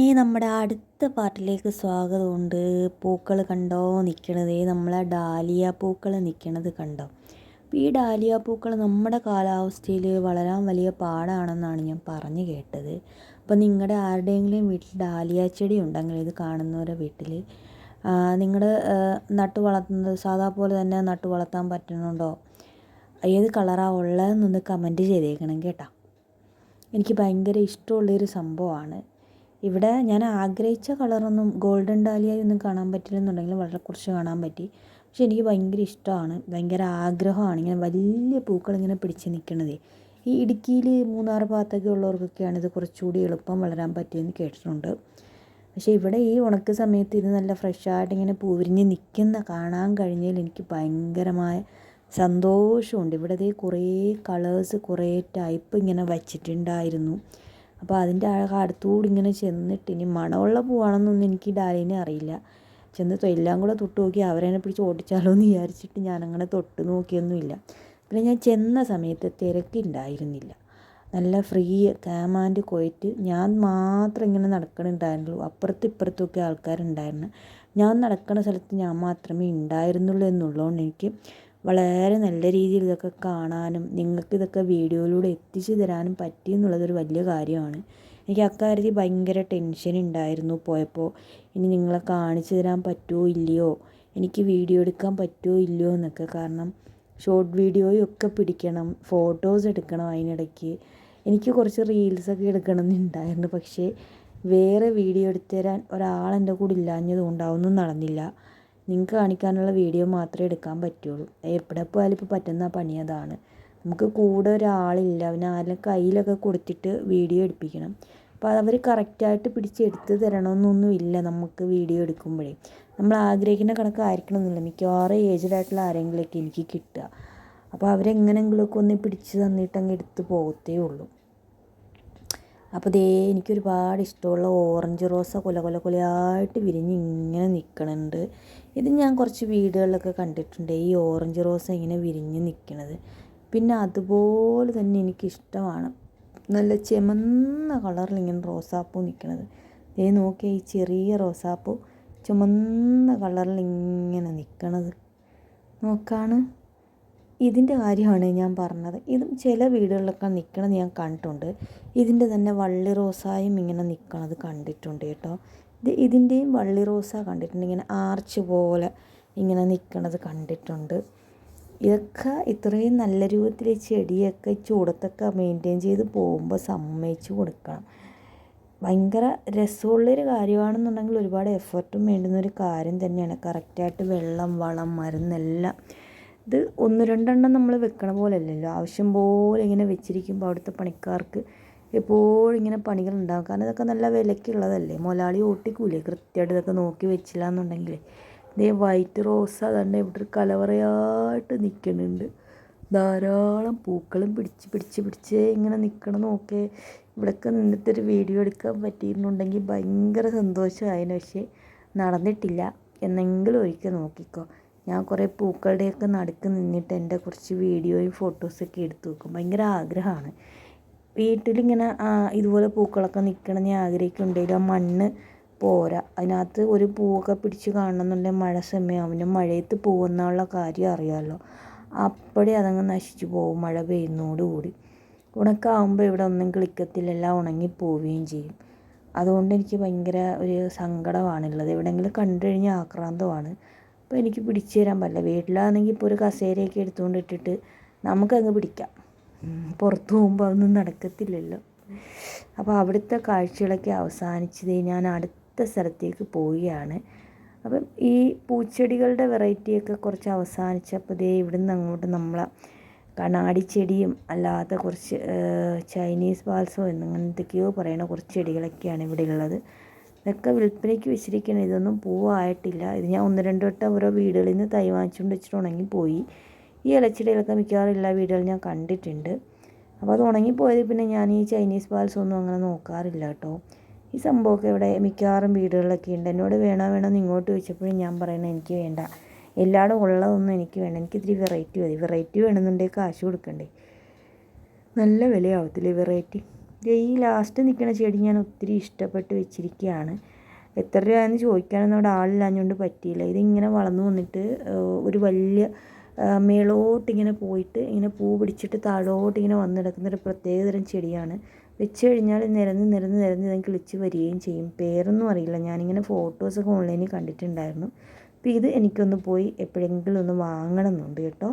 അങ്ങനെ നമ്മുടെ അടുത്ത പാട്ടിലേക്ക് സ്വാഗതമുണ്ട്. പൂക്കൾ കണ്ടോ? നിൽക്കണത് നമ്മളെ ഡാലിയ പൂക്കൾ നിൽക്കണത് കണ്ടോ ഈ ഡാലിയ പൂക്കൾ നമ്മുടെ കാലാവസ്ഥയിൽ വളരാൻ വലിയ പാടാണെന്നാണ് ഞാൻ പറഞ്ഞു കേട്ടത്. അപ്പോൾ നിങ്ങളുടെ ആരുടെയെങ്കിലും വീട്ടിൽ ഡാലിയ ചെടി ഉണ്ടെങ്കിൽ ഇത് കാണുന്നവരുടെ വീട്ടിൽ നിങ്ങൾ നട്ടു വളർത്തുന്നത് സാധാ പോലെ തന്നെ നട്ടു വളർത്താൻ പറ്റുന്നുണ്ടോ? ഏത് കളറാണ് ഉള്ളതെന്നൊന്ന് കമന്റ് ചെയ്തേക്കണം കേട്ടോ. എനിക്ക് ഭയങ്കര ഇഷ്ടമുള്ളൊരു സംഭവമാണ്. ഇവിടെ ഞാൻ ആഗ്രഹിച്ച കളറൊന്നും ഗോൾഡൻ ഡാലിയായി ഒന്നും കാണാൻ പറ്റില്ലെന്നുണ്ടെങ്കിലും വളരെ കുറച്ച് കാണാൻ പറ്റി. പക്ഷെ എനിക്ക് ഭയങ്കര ഇഷ്ടമാണ്. ഭയങ്കര ആഗ്രഹമാണ് ഇങ്ങനെ വലിയ പൂക്കൾ ഇങ്ങനെ പിടിച്ച് നിൽക്കണതേ. ഈ ഇടുക്കിയിൽ മൂന്നാർ ഭാഗത്തൊക്കെ ഉള്ളവർക്കൊക്കെയാണ് ഇത് കുറച്ചുകൂടി എളുപ്പം വളരാൻ പറ്റിയെന്ന് കേട്ടിട്ടുണ്ട്. പക്ഷേ ഇവിടെ ഈ ഉണക്ക സമയത്ത് ഇത് നല്ല ഫ്രഷായിട്ട് ഇങ്ങനെ പൂവിരിഞ്ഞ് നിൽക്കുന്ന കാണാൻ കഴിഞ്ഞതിൽ എനിക്ക് ഭയങ്കരമായ സന്തോഷമുണ്ട്. ഇവിടെ കുറേ കളേഴ്സ് കുറേ ടൈപ്പ് ഇങ്ങനെ വച്ചിട്ടുണ്ടായിരുന്നു. അപ്പോൾ അതിന്റെ അടുത്തുകൂടി ഇങ്ങനെ ചെന്നിട്ട് ഇനി മണമുള്ള പൂവാണെന്നൊന്നും എനിക്ക് ഡാലിനെ അറിയില്ല. ചെന്ന് എല്ലാം കൂടെ തൊട്ട് നോക്കി അവരെന്നെ പിടിച്ച് ഓടിച്ചാലോ എന്ന് വിചാരിച്ചിട്ട് ഞാനങ്ങനെ തൊട്ട് നോക്കിയൊന്നുമില്ല. പിന്നെ ഞാൻ ചെന്ന സമയത്ത് തിരക്കുണ്ടായിരുന്നില്ല. നല്ല ഫ്രീ കാമാന്റെ കൊയറ്റ് ഞാൻ മാത്രം ഇങ്ങനെ നടക്കണുണ്ടായിരുന്നുള്ളൂ അപ്പുറത്തും ഇപ്പുറത്തുമൊക്കെ ആൾക്കാരുണ്ടായിരുന്നു. ഞാൻ നടക്കുന്ന സ്ഥലത്ത് ഞാൻ മാത്രമേ ഉണ്ടായിരുന്നുള്ളൂ എന്നുള്ളതുകൊണ്ട് എനിക്ക് വളരെ നല്ല രീതിയിൽ ഇതൊക്കെ കാണാനും നിങ്ങൾക്ക് ഇതൊക്കെ വീഡിയോയിലൂടെ എത്തിച്ചു തരാനും പറ്റി എന്നുള്ളതൊരു വലിയ കാര്യമാണ്. എനിക്ക് അക്കാര്യത്തിൽ ഭയങ്കര ടെൻഷൻ ഉണ്ടായിരുന്നു പോയപ്പോൾ ഇനി നിങ്ങളെ കാണിച്ചു തരാൻ പറ്റുമോ ഇല്ലയോ? എനിക്ക് വീഡിയോ എടുക്കാൻ പറ്റുമോ ഇല്ലയോ എന്നൊക്കെ. കാരണം ഷോർട്ട് വീഡിയോയും ഒക്കെ പിടിക്കണം ഫോട്ടോസ് എടുക്കണം അതിനിടയ്ക്ക്. എനിക്ക് കുറച്ച് റീൽസൊക്കെ എടുക്കണം എന്നുണ്ടായിരുന്നു പക്ഷേ വേറെ വീഡിയോ എടുത്തു തരാൻ ഒരാൾ എന്റെ കൂടെ ഇല്ലാഞ്ഞതുകൊണ്ട് അതൊന്നും നടന്നില്ല. നിങ്ങൾക്ക് കാണിക്കാനുള്ള വീഡിയോ മാത്രമേ എടുക്കാൻ പറ്റുള്ളൂ. എവിടെ പോയാലും ഇപ്പോൾ പറ്റുന്ന പണി അതാണ്. നമുക്ക് കൂടെ ഒരാളില്ല. അവന് ആരും കയ്യിലൊക്കെ കൊടുത്തിട്ട് വീഡിയോ എടുപ്പിക്കണം. അപ്പോൾ അവർ കറക്റ്റായിട്ട് പിടിച്ച് എടുത്ത് തരണമെന്നൊന്നും ഇല്ല നമുക്ക് വീഡിയോ എടുക്കുമ്പോഴേ. നമ്മൾ ആഗ്രഹിക്കുന്ന കണക്കായിരിക്കണമെന്നില്ല മിക്കവാറും ഏജ്ഡ് ആയിട്ടുള്ള ആരെങ്കിലുമൊക്കെ എനിക്ക് കിട്ടുക. അപ്പോൾ അവരെങ്ങനെങ്കിലുമൊക്കെ ഒന്ന് പിടിച്ച് തന്നിട്ട് അങ്ങ് എടുത്ത് പോകത്തേ ഉള്ളൂ. അപ്പോൾ ദേ എനിക്കൊരുപാട് ഇഷ്ടമുള്ള ഓറഞ്ച് റോസ കുല കുല കൊലയായിട്ട് വിരിഞ്ഞ് ഇങ്ങനെ നിൽക്കണുണ്ട് ഇത് ഞാൻ കുറച്ച് വീടുകളിലൊക്കെ കണ്ടിട്ടുണ്ട്. ഈ ഓറഞ്ച് റോസ ഇങ്ങനെ വിരിഞ്ഞ് നിൽക്കണത് പിന്നെ അതുപോലെ തന്നെ എനിക്കിഷ്ടമാണ് നല്ല ചെമന്ന കളറിൽ ഇങ്ങനെ റോസാപ്പൂ നിൽക്കണത് ദേ നോക്കിയാൽ ഈ ചെറിയ റോസാപ്പൂ ചുമന്ന കളറിൽ ഇങ്ങനെ നിൽക്കണത് നോക്കാണ്. ഇതിന്റെ കാര്യമാണ് ഞാൻ പറഞ്ഞത്. ഇതും ചില വീടുകളിലൊക്കെ നിൽക്കണത് ഞാൻ കണ്ടിട്ടുണ്ട്. ഇതിന്റെ തന്നെ വള്ളി റോസായും ഇങ്ങനെ നിൽക്കണത് കണ്ടിട്ടുണ്ട് കേട്ടോ. ഇത് ഇതിന്റെയും വള്ളി റോസ കണ്ടിട്ടുണ്ട്. ഇങ്ങനെ ആർച്ച് പോലെ ഇങ്ങനെ നിൽക്കണത് കണ്ടിട്ടുണ്ട്. ഇതൊക്കെ ഇത്രയും നല്ല രൂപത്തിൽ ചെടിയൊക്കെ ചൂടത്തൊക്കെ മെയിന്റെയിൻ ചെയ്ത് പോകുമ്പോൾ സമ്മതിച്ച് കൊടുക്കണം. ഭയങ്കര രസമുള്ളൊരു കാര്യമാണെന്നുണ്ടെങ്കിൽ ഒരുപാട് എഫർട്ടും വേണ്ടുന്ന ഒരു കാര്യം തന്നെയാണ്. കറക്റ്റായിട്ട് വെള്ളം വളം മരുന്നെല്ലാം ഇത് ഒന്ന് രണ്ടെണ്ണം നമ്മൾ വെക്കണ പോലെ അല്ലല്ലോ ആവശ്യം പോലെ ഇങ്ങനെ വെച്ചിരിക്കുമ്പോൾ അവിടുത്തെ പണിക്കാർക്ക് എപ്പോഴും ഇങ്ങനെ പണികൾ ഉണ്ടാകും കാരണം ഇതൊക്കെ നല്ല വിലക്കുള്ളതല്ലേ മുതലാളി ഓട്ടിക്കൂലേ കൃത്യമായിട്ട് ഇതൊക്കെ നോക്കി വെച്ചില്ല എന്നുണ്ടെങ്കിൽ ഇതേ വൈറ്റ് റോസ് അതുകൊണ്ട് ഇവിടെ ഒരു കലവറയായിട്ട് നിൽക്കുന്നുണ്ട് ധാരാളം പൂക്കളും പിടിച്ച് പിടിച്ച് പിടിച്ച് ഇങ്ങനെ നിൽക്കണം നോക്കേ. ഇവിടെയൊക്കെ നിന്നിട്ടൊരു വീഡിയോ എടുക്കാൻ പറ്റിയിരുന്നുണ്ടെങ്കിൽ ഭയങ്കര സന്തോഷമായിരുന്നു പക്ഷേ നടന്നിട്ടില്ല. എന്നെങ്കിലും ഒരിക്കൽ നോക്കിക്കോ. ഞാൻ കുറേ പൂക്കളുടെയൊക്കെ നടുക്ക് നിന്നിട്ട് എന്റെ കുറച്ച് വീഡിയോയും ഫോട്ടോസൊക്കെ എടുത്തു വെക്കും. ഭയങ്കര ആഗ്രഹമാണ്. വീട്ടിലിങ്ങനെ ഇതുപോലെ പൂക്കളൊക്കെ നിൽക്കണം ഞാൻ ആഗ്രഹിക്കുന്നുണ്ടെങ്കിൽ ആ മണ്ണ് പോരാ. അതിനകത്ത് ഒരു പൂവൊക്കെ പിടിച്ച് കാണണമെന്നുണ്ടെങ്കിൽ മഴ സമയമാവും മഴയത്ത് പോകുന്നുള്ള കാര്യം അറിയാമല്ലോ. അപ്പോഴേ അതങ്ങ് നശിച്ചു പോകും മഴ പെയ്യുന്നതോടുകൂടി ഉണക്കാവുമ്പോൾ ഇവിടെ ഒന്നും കിളിക്കത്തില്ല. എല്ലാം ഉണങ്ങി പോവുകയും ചെയ്യും. അതുകൊണ്ട് എനിക്ക് ഭയങ്കര ഒരു സങ്കടമാണുള്ളത്. എവിടെയെങ്കിലും കണ്ടു കഴിഞ്ഞാൽ ആക്രാന്തമാണ്. അപ്പോൾ എനിക്ക് പിടിച്ചു തരാൻ പറ്റില്ല. വീട്ടിലാണെങ്കിൽ ഇപ്പോൾ ഒരു കസേരയൊക്കെ എടുത്തുകൊണ്ട് ഇട്ടിട്ട് നമുക്കങ്ങ് പിടിക്കാം. പുറത്ത് പോകുമ്പോൾ അതൊന്നും നടക്കത്തില്ലല്ലോ. അപ്പോൾ അവിടുത്തെ കാഴ്ചകളൊക്കെ അവസാനിച്ചത് ഞാൻ അടുത്ത സ്ഥലത്തേക്ക് പോവുകയാണ്. അപ്പം ഈ പൂച്ചെടികളുടെ വെറൈറ്റിയൊക്കെ കുറച്ച് അവസാനിച്ചപ്പോൾ ദേ ഇവിടുന്ന് അങ്ങോട്ട് നമ്മളെ കണ്ണാടി ചെടിയും അല്ലാത്ത കുറച്ച് ചൈനീസ് ബാൽസോ എന്നങ്ങനത്തെയൊക്കെയോ പറയണ കുറച്ച് ചെടികളൊക്കെയാണ് ഇവിടെ ഉള്ളത്. ഇതൊക്കെ വിൽപ്പനയ്ക്ക് വെച്ചിരിക്കണം ഇതൊന്നും പൂവായിട്ടില്ല. ഇത് ഞാൻ ഒന്ന് രണ്ട് വട്ടം ഓരോ വീടുകളിൽ നിന്ന് തൈ വാങ്ങിച്ചുകൊണ്ട് വെച്ചിട്ട് ഉണങ്ങിപ്പോയി ഈ ഇലച്ചെടികളൊക്കെ മിക്കവാറും എല്ലാ വീടുകളും ഞാൻ കണ്ടിട്ടുണ്ട്. അപ്പോൾ അത് ഉണങ്ങിപ്പോയത് പിന്നെ ഞാൻ ഈ ചൈനീസ് ബാൽസ് ഒന്നും അങ്ങനെ നോക്കാറില്ല കേട്ടോ. ഈ സംഭവമൊക്കെ ഇവിടെ മിക്കവാറും വീടുകളിലൊക്കെ ഉണ്ട്. എന്നോട് വേണോ വേണോ ഇങ്ങോട്ട് ചോദിച്ചപ്പോഴും ഞാൻ പറയുന്നത് എനിക്ക് വേണ്ട. എല്ലായിടും ഉള്ളതൊന്നും എനിക്ക് വേണ്ട. എനിക്ക് ഇത്തിരി വെറൈറ്റി മതി. വെറൈറ്റി വേണമെന്നുണ്ടെങ്കിൽ കാശ് കൊടുക്കണ്ടേ? നല്ല വിലയാവത്തില്ലേ വെറൈറ്റി. ഈ ലാസ്റ്റ് നിൽക്കുന്ന ചെടി ഞാൻ ഒത്തിരി ഇഷ്ടപ്പെട്ട് വെച്ചിരിക്കുകയാണ് എത്ര രൂപയെന്ന് ചോദിക്കാനൊന്നും അവിടെ ആളില്ലാഞ്ഞുകൊണ്ട് പറ്റിയില്ല. ഇതിങ്ങനെ വളർന്നു വന്നിട്ട് ഒരു വലിയ മേളോട്ടിങ്ങനെ പോയിട്ട് ഇങ്ങനെ പൂ പിടിച്ചിട്ട് താഴോട്ട് ഇങ്ങനെ വന്ന് കിടക്കുന്ന ഒരു പ്രത്യേകതരം ചെടിയാണ്. വെച്ച് കഴിഞ്ഞാൽ നിരന്ന് നിരന്ന് നിരന്ന് ഇതെങ്കിൽ കിളിച്ച് വരികയും ചെയ്യും. പേരൊന്നും അറിയില്ല. ഞാനിങ്ങനെ ഫോട്ടോസൊക്കെ ഓൺലൈനിൽ കണ്ടിട്ടുണ്ടായിരുന്നു. അപ്പോൾ ഇത് എനിക്കൊന്ന് പോയി എപ്പോഴെങ്കിലും ഒന്ന് വാങ്ങണം എന്നുണ്ട് കേട്ടോ.